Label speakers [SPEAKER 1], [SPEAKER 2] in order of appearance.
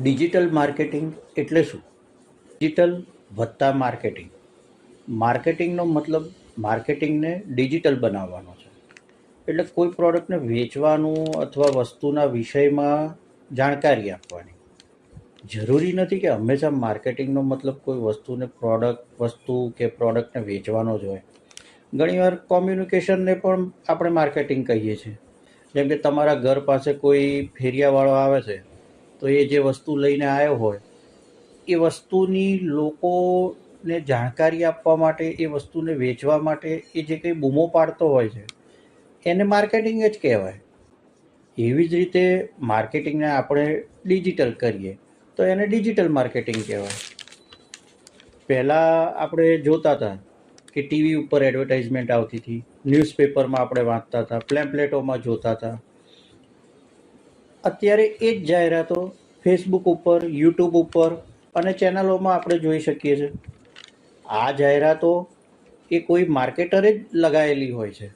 [SPEAKER 1] Digital marketing એટલે શું? Digital વત્તા માર્કેટિંગ. માર્કેટિંગનો મતલબ માર્કેટિંગને ડિજિટલ બનાવવાનો છે. એટલે કોઈ પ્રોડક્ટને વેચવાનું અથવા વસ્તુના વિષયમાં જાણકારી આપવાની. જરૂરી નથી કે હંમેશા માર્કેટિંગનો મતલબ કોઈ વસ્તુને પ્રોડક્ટ, વસ્તુ કે પ્રોડક્ટને વેચવાનો જ હોય. ઘણીવાર કોમ્યુનિકેશનને પણ આપણે માર્કેટિંગ કહીએ છીએ. જેમ કે તમારા ઘર પાસે કોઈ ફેરિયાવાળો આવે છે તો એ જે વસ્તુ લઈને આવ્યો હોય, એ વસ્તુની લોકોને જાણકારી આપવા માટે, એ વસ્તુને વેચવા માટે એ જે કંઈ બૂમો પાડતો હોય છે, એને માર્કેટિંગ જ કહેવાય. એવી જ રીતે માર્કેટિંગને આપણે ડિજિટલ કરીએ, તો એને ડિજિટલ માર્કેટિંગ કહેવાય. પહેલાં આપણે જોતા હતા કે ટીવી ઉપર એડવર્ટાઇઝમેન્ટ આવતી હતી, ન્યૂઝપેપરમાં આપણે વાંચતા હતા પ્લેમ્પલેટોમાં જોતા હતા. અત્યારે એ જ જાહેરાતો ફેસબુક ઉપર યુટ્યુબ ઉપર અને ચેનલોમાં આપણે જોઈ શકીએ છીએ. આ જાહેરાતો એ કોઈ માર્કેટરે જ લગાવેલી હોય છે.